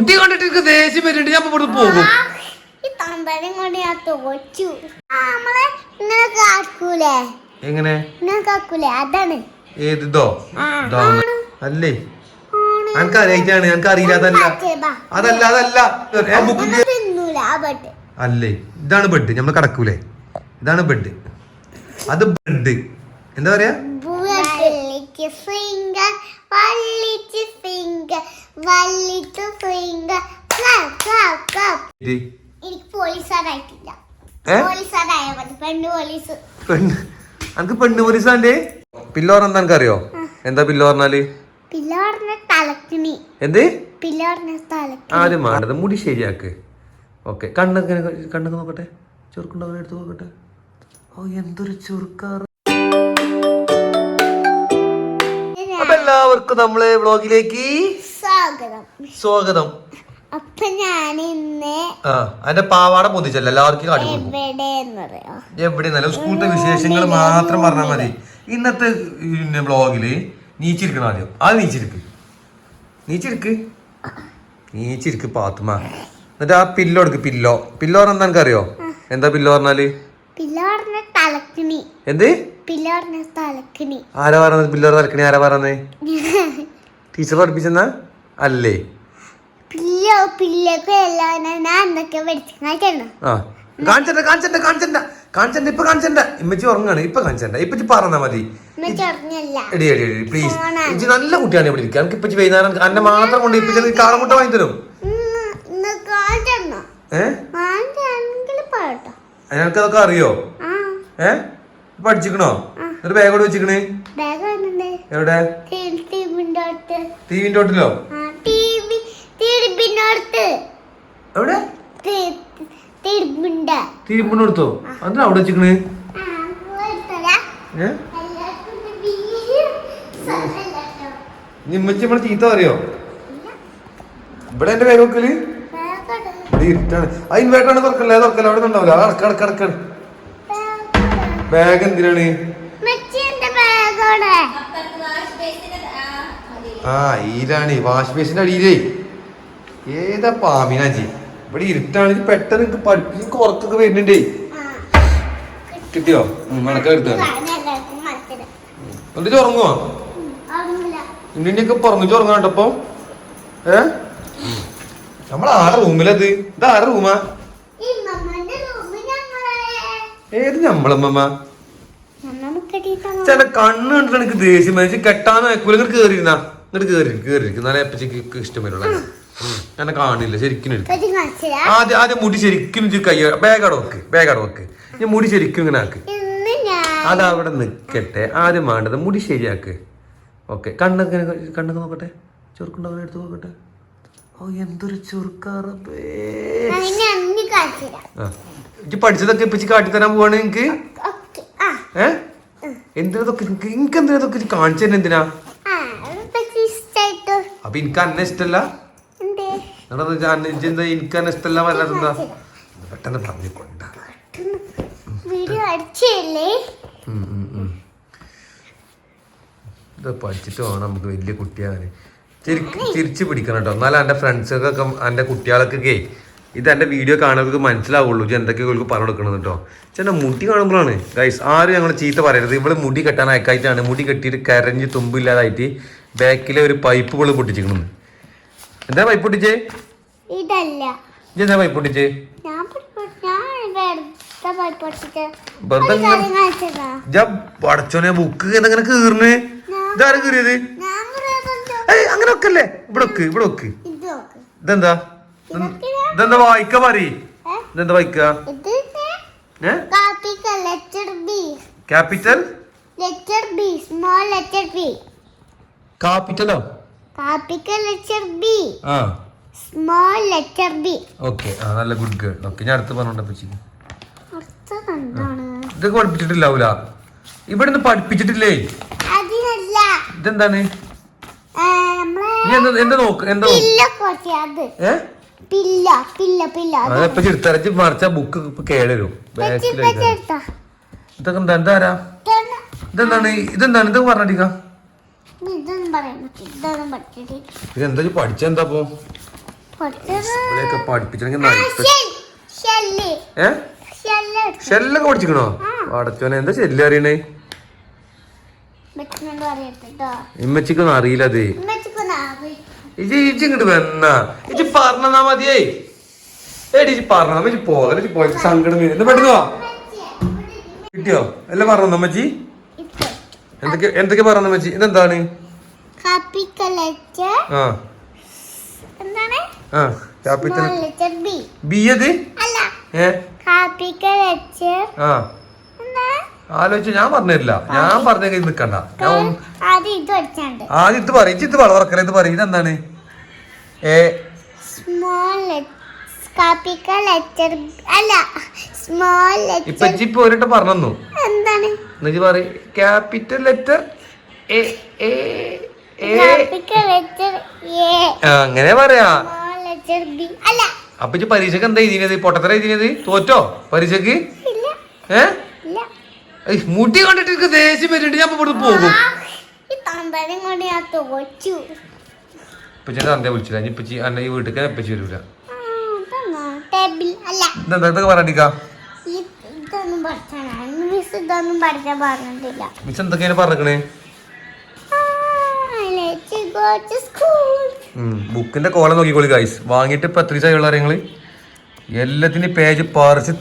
കുട്ടി കണ്ടിട്ട് എനിക്ക് ദേഷ്യം വരുന്നുണ്ട്. ഞാൻ ഇവിടെ ഇവിടുന്ന് പോകും. ഈ തമ്പരം കൊണ്ട് ഞാൻ തോച്ചു ആ നമ്മളെ ഇങ്ങനെ കാക്കൂലേ? എങ്ങനെ? ഇങ്ങനെ കാക്കൂലേ? അതാണ്. ഏത് ഇതോ? ആ, ഇതോ. ആണ്. അല്ലേ? എനിക്ക് അറിയിച്ചാണ് അതല്ല. ബാ. അതല്ല അതല്ല. ആ ബുക്ക് നമ്മൾ തിന്നൂല ആ ബട്ട് അല്ലേ? ഇതാണ് ബെഡ്. നമ്മൾ കടക്കൂലേ? ഇതാണ് ബെഡ്. അത് ബെഡ്. എന്താ പറയാ? ഫിംഗർ വള്ളിച്ച് എനിക്ക് പെണ്ണ് പോലീസാണ്ടേ? പില്ലോർ എന്താ എനിക്ക് അറിയോ എന്താ? പില്ലോ പറഞ്ഞാൽ എന്ത് വേണ്ടത് മുടി ശരിയാക്ക്. ഓക്കെ. കണ്ണൊക്കെ കണ്ണൊക്കെ നോക്കട്ടെ? ചെറുക്കുണ്ടാവും എടുത്ത് നോക്കട്ടെ? ഓ എന്തൊരു ചെറുക്കാറ്. അപ്പൊ എല്ലാവർക്കും നമ്മളെ വ്ളോഗിലേക്ക് സ്വാഗതം. സ്വാഗതം. അപ്പൊ ഞാൻ ഇന്ന് ആ അതിന്റെ പാവാട പൊന്നിച്ചല്ല എല്ലാവർക്കും കാട്ടി കൊടുക്കും. എവിടെയെന്ന് പറയാ എവിടെ നല്ല സ്കൂളത്തെ വിശേഷങ്ങൾ മാത്രം പറഞ്ഞാൽ മതി. ഇന്നത്തെ പിന്നെ ബ്ലോഗിൽ നീച്ചിരിക്കണം ആദ്യം. അത് നീച്ചിരിക്ക്. നീച്ചിരിക്ക്. നീച്ചിരിക്ക് പാത്തുമ എന്നിട്ട് ആ പില്ലോ എടുക്ക് പില്ലോ. പില്ലോ പറഞ്ഞാൽ എന്താ അറിയോ എന്താ പില്ലോ പറഞ്ഞാൽ? എന്ത്? ആരാ പറഞ്ഞത്? പില്ലോ തലക്കിണി ആരാ പറഞ്ഞത്? ടീച്ചർ പഠിപ്പിച്ചെന്നാ? അല്ലേ? കാണിച്ചണ്ട കാണിച്ചണ്ട കാണിച്ചണ്ട കാണിച്ചണ്ട ഇപ്പൊ കാണിച്ചണ്ട ഇമ്മച്ചി ഉറങ്ങാണ് ഇപ്പൊ കാണിച്ചണ്ട ഇപ്പച്ചി പറഞ്ഞാ മതി. ചെറിഞ്ഞല്ല എടി എടി എടി പ്ലീസ്. ഇജ്ജ് നല്ല കുട്ടിയാണ് ഇവിടെ ഇരിക്കുക എനിക്ക് ഇപ്പച്ചി വൈകുന്നേരം അന്നെ മാത്രം കൊണ്ട് ഇപ്പച്ചി കാളമുട്ട വാങ്ങി തരും. അതിനൊക്കെ അറിയോ? ഏ? പഠിച്ചിക്കണോ? എന്നിട്ട് ബാഗ് വെച്ചിക്കണ്? എവിടെ? അടുത്ത് ടിവിന്റെ തൊട്ടിലോ എവിടെ? അതിനാ അവിടെ വെച്ചിക്കണ്? ഇമ്മച്ചി നമ്മളെ ചീത്ത അറിയോ ഇവിടെ എന്റെ ബാഗ് വെക്കൽ. ഇവിടെ ഇരുട്ടാണ് ആ ഇൻവേർട്ടാണ് തുറക്കല്ലേ തുറക്കല്ല അവിടെ ഉണ്ടാവില്ല അടക്ക അടക്ക അടക്ക ബാഗ് എന്തിനാണ്? ആ ഈരാണ് വാഷ് ബേസിന്റെ അടിയിലേ. ഏതാ പാമിനാജി ഇവിടെ ഇരുട്ടാണെങ്കിൽ പെട്ടെന്ന് എനിക്ക് പഠിപ്പിച്ച് കുറച്ചൊക്കെ വരുന്നുണ്ടേ. കിട്ടിയോ? മണക്ക എടുത്താണ് ഞാൻ എല്ലാവർക്കും മത്സരം എന്നിട്ട് ഉറങ്ങുവാ ഇന്നിന്റെയൊക്കെ പറഞ്ഞിട്ട് ഉറങ്ങാൻ കേട്ടപ്പോ ഏ? നമ്മളാരുടെ ആടെ റൂമിലത്? ഇത് ആടെ റൂമാ? ഏത് കിട്ടിയിട്ടാണോ ചില കണ്ണ് കണ്ടിട്ട് എനിക്ക് ദേഷ്യം. ഇജ്ജ് കെട്ടാന്ന് വെക്കൂല ഇങ്ങോട്ട് കേറിയിരുന്നാ. ഇങ്ങോട്ട് കേറി കേറിയിരിക്കും എന്നാലേ എപ്പച്ചക്ക് ഇഷ്ടം വരുള്ളൂ എന്നെ കാണില്ല ശരിക്കും ആദ്യം ആദ്യം മുടി ശരിക്കും കയ്യ കൈ ബാഗ് അവിടെ വെക്ക് ബാഗട വെക്ക്. ഞാൻ മുടി ശരിക്കും ഇങ്ങനെ ആക്ക്. അതവിടെ നിക്കട്ടെ. ആദ്യം വേണ്ടത് മുടി ശരിയാക്ക്. ഓക്കെ. കണ്ണൊക്കെ കണ്ണൊക്കെ നോക്കട്ടെ. ചെറുക്കുണ്ടാവും എടുത്ത് നോക്കട്ടെ. ഓ എന്തൊരു ചെറുക്കാറപ്പേ പഠിച്ചതൊക്കെ ഇപ്പിച്ച് കാട്ടിത്തരാൻ പോവാണ് ആ. ഏ? എന്തിനൊക്കെ എനിക്ക് എന്തിനൊക്കെ കാണിച്ചതന്നെ കാണിച്ചു തന്നെ എന്തിനാ? അപ്പൊ എനിക്ക് അന്നെ ഇഷ്ടല്ല? എന്താ എന്താ എനിക്ക് അന്നെ ഇഷ്ടല്ല വല്ലാതെ പെട്ടെന്ന് പറഞ്ഞു കൊണ്ടാ വീഡിയോ അടിച്ചല്ലേ ഉം, ഉം, ഉം. ഇത് പഠിച്ചിട്ട് വേണം നമുക്ക് വലിയ കുട്ടിയാകാൻ ചിരിച്ചു തിരിച്ചു പിടിക്കണം കേട്ടോ എന്നാലും എന്റെ ഫ്രണ്ട്സൊക്കെ എന്റെ കുട്ടികൾക്കൊക്കെ ഇത് എന്റെ വീഡിയോ കാണുന്നവർക്ക് മനസ്സിലാവുള്ളൂ എന്തൊക്കെയോ എന്തൊക്കെ ഇവർക്ക് പറഞ്ഞു കൊടുക്കണം കേട്ടോ ചേട്ടൻ മുടി കാണുമ്പോഴാണ്. ഗൈസ് ആരും ഞങ്ങൾ ചീത്ത പറയരുത്. ഇവൾ മുടി കെട്ടാൻ അയക്കായിട്ടാണ്. മുടി കെട്ടിയിട്ട് കരഞ്ഞ് തുമ്പില്ലാതായിട്ട് ബാക്കിലെ ഒരു പൈപ്പ് ഇവൾ പൊട്ടിച്ചിരിക്കണം എന്താ പൈപ്പ് പൊട്ടിച്ചേ? ഇതല്ല. എന്താ പൈപ്പ് പൊട്ടിച്ചേ? ഞാൻ പടച്ചോനെ ബുക്ക് എന്തെങ്ങനെ കീറിന് ഇതാരും കീറിയത്? അങ്ങനെ വെക്കല്ലേ ഇവിടെ ഒക്കെ ഇവിടെ ഒക്കെ. ഇതെന്താ? ഇതെന്താ വായിക്ക പറയ്? ഇതെന്താ വായിക്ക? Capital letter B small letter B കാപ്പിറ്റലോ കാപ്പിക്ക ലെറ്റർ ബി ആ. സ്മോൾ ലെറ്റർ ബി ഓക്കെ ആ നല്ല ഗുഡ് ഗേൾ ഓക്കെ ഞാൻ അടുത്ത് പറഞ്ഞോണ്ട് എന്താണ്? ഇതൊക്കെ പഠിപ്പിച്ചിട്ടില്ലാവൂല. ഇവിടെ നിന്ന് പഠിപ്പിച്ചിട്ടില്ലേ? അതിനല്ല. ഇതെന്താണ്? എന്താ നോക്ക് എന്താ ഏ? പില്ല പില്ല പില്ല അതെപ്പോ മറിച്ച ബുക്ക് ഇപ്പൊ കേടരും ഇതൊക്കെ എന്താ എന്താ ഇതെന്താണ്? ഇതെന്താണ്? ഇതൊക്കെ പറഞ്ഞിട്ടിക്ക ഇതെന്താ പഠിച്ചെന്താ ഇവിടെയൊക്കെ. ഏ. ഷെല്ലൊക്കെ പഠിച്ചിക്കണോ? അടച്ചോനെ എന്താ ഷെല്ല് അറിയണേ? ഇമ്മച്ചിക്കൊന്നും അറിയില്ല അത്. ഉമ്മച്ചിക്കൊന്ന് ആവി. ഇജി ഇജി ഇങ്ങോട്ട് വന്നാ. ഇജി പറഞ്ഞാ മതിയേ. ഏടി ഇജി പറഞ്ഞാ ഇജി പോകല ഇജി പോയി സങ്കടം പെട്ടെന്ന് വാ. കിട്ടിയോ? എല്ലാം പറഞ്ഞോ അമ്മച്ചി. എന്തൊക്കെ എന്തൊക്കെ പറഞ്ഞു മച്ചി? ഇതെന്താണ്? ആ. ക്യാപിറ്റൽ ബി അത്? ആലോചിച്ച് ഞാൻ പറഞ്ഞില്ല. ഞാൻ പറഞ്ഞു നിക്കണ്ട. ഞാൻ ആദ്യം ഇത് പറയും. ഇത് വളർക്കല ഇത് പറയും. ഇതെന്താണ്? ഏ. സ്മോൾ ലെറ്റർ അല്ല സ്മോൾ ഇപ്പൊ ലെറ്റർ പറഞ്ഞു എന്താണ്? എന്നുവെച്ച് capital letter A A A letter A ആ, അങ്ങനെ പറയാ. സ്മോൾ ലെറ്റർ ബി അല്ല. അപ്പൊ ഇജ്ജ് പരീക്ഷക്ക് എന്താ എഴുതിയത്? പൊട്ടത്തര എഴുതിയത്? തോറ്റോ പരീക്ഷക്ക്? ഇല്ല. ഏ? ഇല്ല. മുടി കണ്ടിട്ട് എനിക്ക് ദേഷ്യം വരുന്നുണ്ട് ഞാൻ ഇപ്പൊ ഇവിടുന്ന് പോകും. ആ, ഈ തമ്പരം കൊണ്ട് ഞാൻ തോച്ചു ഇപ്പൊ ഞാൻ തന്തേ വിളിച്ചില്ല. ഇനി ഇപ്പൊ അന്നെ ഈ വീട്ടിൽ അപ്പച്ചി വരൂല. ഇതെന്താ? ഇതൊക്കെ പറയാണ്ടിക്കാ ഈ ഇതൊന്നും പഠിച്ചാണ് മിസ് ഇതൊന്നും പഠിക്കാൻ പറഞ്ഞിട്ടില്ല. മിസ് എന്തൊക്കെയാണ് പറഞ്ഞേ. ബുക്കിന്റെ കോലം നോക്കിക്കോളി ഗൈസ് വാങ്ങിട്ട് ഇപ്പൊ എത്ര ദിവസമായുള്ള നിങ്ങൾ എല്ലാത്തിന്റെ പേജ് പറിച്ച്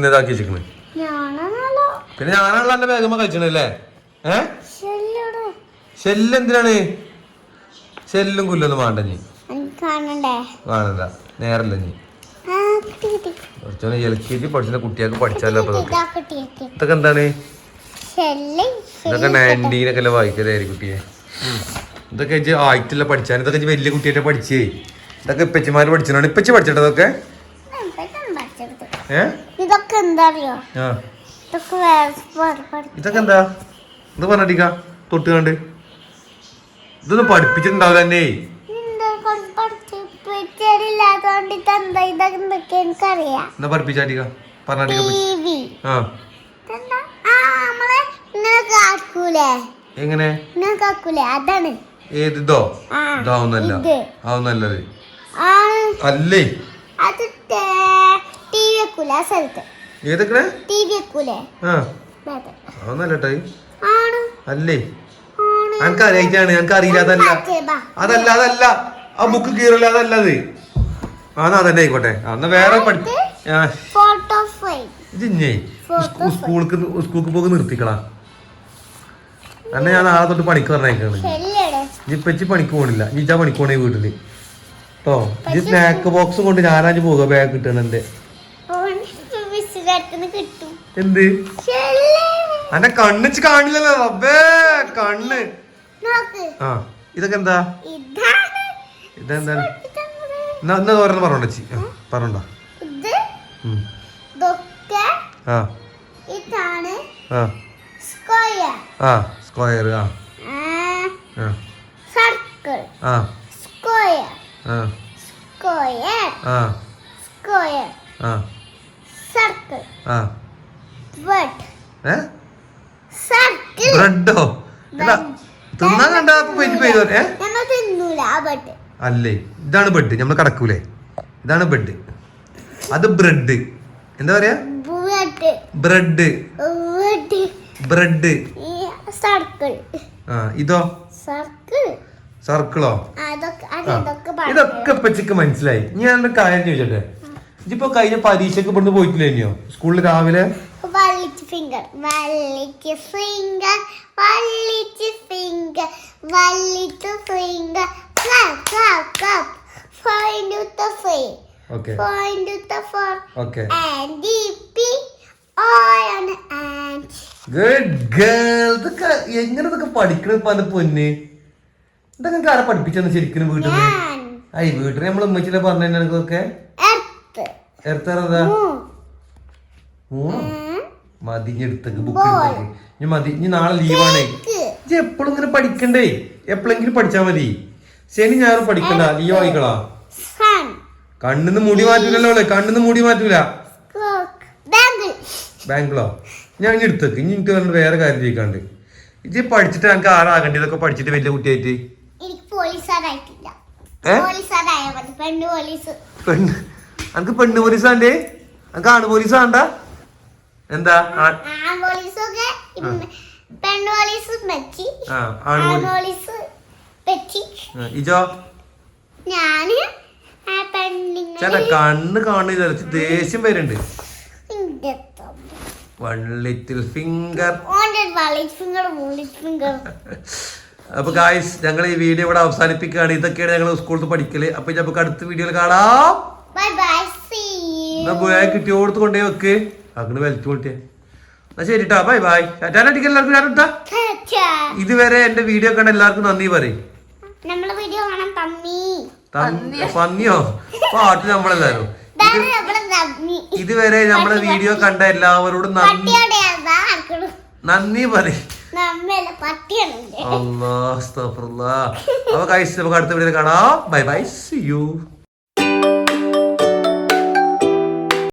ഇതാക്കി വെച്ചിരിക്കണ്. പിന്നെ ഞാനാണല്ലോ എന്റെ ബാഗുമ്പോ കഴിച്ചണല്ലേ ഏ? ഷെല്ല് എന്തിനാണ്? ഷെല്ലും കുല്ലൊന്നും വേണ്ട നീ കാണണ്ടേ? നേരല്ല നീ ആ കിട്ടി കിട്ടി കുറച്ചോനെ എൽ കെ ജി പഠിച്ച കുട്ടികൾക്ക് പഠിച്ചാലോ ഇതൊക്കെ? എന്താണ്? ഇതൊക്കെ നയന്റീനൊക്കെ അല്ലേ വായിക്കലായി കുട്ടിയെ? ഇതൊക്കെ ഇജ്ജ് ആയിട്ടില്ല പഠിച്ചാൽ ഇതൊക്കെ വലിയ കുട്ടിയായിട്ട് പഠിച്ചേ. ഇതൊക്കെ ഇപ്പച്ചിമാര് പഠിച്ചിട്ടുണ്ട് ഇപ്പച്ചി പഠിച്ചിട്ടോ ഇതൊക്കെ ഇതൊക്കെ എന്താ അറിയോ ഇതൊക്കെ എന്താ? ഇത് പറഞ്ഞിട്ടിക്ക തൊട്ട് കണ്ട്. ഇതൊന്നും പഠിപ്പിച്ചിട്ടുണ്ടാവില്ല എന്നെ പഠിച്ച് പിടിച്ചില്ലാത്തോണ്ട് ഇതെന്താ ഇതൊക്കെ എന്തൊക്കെ എനിക്കറിയാം. എന്താ പഠിപ്പിച്ചാട്ടിക്ക പറഞ്ഞാട്ടിക്ക ആ. ആ നമ്മളെ ഇങ്ങനെ കാക്കൂലേ? എങ്ങനെ? ഇങ്ങനെ കാക്കൂലേ? അതാണ്. ഏത് ഇതോ? ഇതാവുന്നല്ല. ആവുന്നല്ലത്. അല്ലേ? അത് ടി വി വെക്കൂല ആ സ്ഥലത്ത്? ഏതൊക്കെ ടി വി വെക്കൂലേ? ആ. ആവുന്നല്ലട്ടെ അല്ലേ? ആണ്. എനിക്ക് അറിയിച്ചാണ് എനിക്ക് അറിയില്ല അതല്ല. അതല്ല അതല്ല. ആ ബുക്ക് കീറല്ല അതല്ല അത്. ആ എന്നാ അതന്നെ ആയിക്കോട്ടെ. അന്ന് എന്നാ വേറെ പഠി സ്കൂൾക്ക് സ്കൂൾക്ക് പോക്ക് നിർത്തിക്കളാ. അന്നെ ഞാൻ നാളെ തൊട്ട് പണിക്ക് പറഞ്ഞേക്കാണ്. ഇപ്പച്ചി പണിക്ക് പോണില്ല. ഇജാ പണിക്ക് പോണേ വീട്ടിൽ. കേട്ടോ ഈ സ്നാക്ക് ബോക്സ് കൊണ്ട് ഞാനാഞ്ച് പോക ബാഗ് കിട്ടണെന്റെ എന്ത്? അന്നെ അന്റെ കണ്ണിച്ച് കാണില്ലല്ലോ. റബ്ബേ കണ്ണ്. ആ ഇതൊക്കെ എന്താ? ഇതെന്താണ്? എന്നാ എന്നാ ഓരോന്ന് പറഞ്ഞോണ്ട ചി പറഞ്ഞോണ്ട. ഇത് ഉം. ഇതൊക്കെ ആ. ഇതാണ് ആ. സ്ക്വയർ. ആ സ്ക്വയർ ആ. സർക്കിൾ. ആ. സ്ക്വയർ. ആ. സ്ക്വയർ. ആ. സ്ക്വയർ. ആ. സർക്കിൾ. ആ. ബട്ട് ഏ? സർക്കിൾ. ബ്രെഡോ തിന്നാൻ കണ്ട പേജ് പേര് ഏ? ഞങ്ങൾ തിന്നൂല ആ ബട്ട് അല്ലേ? ഇതാണ് ബെഡ് നമ്മൾ കടക്കൂലേ? ഇതാണ് ബെഡ് അത് ബ്രെഡ് എന്താ പറയാ? ബ്രെഡ് ബ്രെഡ് ആ ഇതോ? സർക്കിളോ ഇതൊക്കെ ഇപ്പച്ചിക്ക് മനസ്സിലായി. ഞാൻ ഒരു കാര്യം ചോദിച്ചോട്ടെ? ഇതിപ്പോ കഴിഞ്ഞ പരീക്ഷക്ക് ഇവിടുന്ന് പോയിട്ടില്ലേ ഇനിയോ സ്കൂളിൽ രാവിലെ? വള്ളിച്ച് ഫിംഗർ വള്ളിച്ച് ഫിംഗർ വള്ളിച്ച് finger വള്ളിച്ച് finger clap clap find out the Okay. the four. Okay. and the p I an ant good girl ഇതൊക്കെ എങ്ങനെ ഇതൊക്കെ പഠിക്കണത് പല പൊന്ന്? ഇതൊക്കെ നിങ്ങൾക്ക് ആരെ പഠിപ്പിച്ചെന്ന് ശരിക്കും വീട്ടിൽ ഐ വീട്ടിൽ നമ്മൾ ഉമ്മച്ചിനെ പറഞ്ഞു ഇതൊക്കെ? Earth. എർത്തറതാ moon. മൂന്നോ and മതി ഇനി എടുത്തേക്ക് ബുക്ക് ഇനി മതി ഇനി നാളെ ലീവാണ് എപ്പോഴും ഇങ്ങനെ പഠിക്കണ്ടേ? എപ്പോഴെങ്കിലും പഠിച്ചാ മതി. ശനി ഞായറും പഠിക്കണ്ട. ലീവ് ആയിക്കളാ കണ്ണിന്ന് മുടി മാറ്റൂലല്ലോ അവളെ. കണ്ണിന്ന് മുടി മാറ്റൂല. ബാംഗ്ലോ ഞാൻ ഇനി എടുത്തേക്ക് ഇനി എനിക്ക് പറഞ്ഞ വേറെ കാര്യം ചോദിക്കാണ്ട് ഇജ്ജ് പഠിച്ചിട്ട് എനിക്ക് ആരാകേണ്ടി? ഇതൊക്കെ പഠിച്ചിട്ട് വലിയ കുട്ടിയായിട്ട്. എനിക്ക് പെണ്ണ് പോലീസ്. ആണ്ടേ അനക്ക് പെണ്ണ് പോലീസ് ആണ്ട ആണ് എന്താ പോലീസ് ഇജോ. ഞാൻ ചേട്ടാ കണ്ണ് കാണില്ല ദേഷ്യം വരുന്നുണ്ട്. One little finger. അപ്പൊ ഗായ്സ് ഞങ്ങൾ ഈ വീഡിയോ ഇവിടെ അവസാനിപ്പിക്കുകയാണ്. ഇതൊക്കെയാണ് ഞങ്ങൾ സ്കൂളിൽ പഠിക്കൽ. അപ്പൊ നമുക്ക് അടുത്ത വീഡിയോയിൽ കാണാം. കിട്ടിയ കിട്ടിയോടത്ത് കൊണ്ടേ വെക്ക്. അങ്ങനെ വലിച്ചു കൊടുത്തേ എന്നാ ശരി ബൈ ബൈ ടാറ്റടിക്ക് എല്ലാവർക്കും ഇതുവരെ എന്റെ വീഡിയോ കണ്ട എല്ലാവർക്കും നന്ദി പറയും. നമ്മളെ വീഡിയോ കാണാൻ തമ്മി പന്നിയോ. പാട്ട് നമ്മളെല്ലാരും. ഇതുവരെ നമ്മളെ വീഡിയോ കണ്ട എല്ലാവരോടും നന്ദി. നന്ദി പറയും. അപ്പൊ കഴിച്ചു നമുക്ക് അടുത്ത വീഡിയോ കാണാം. Bye bye C U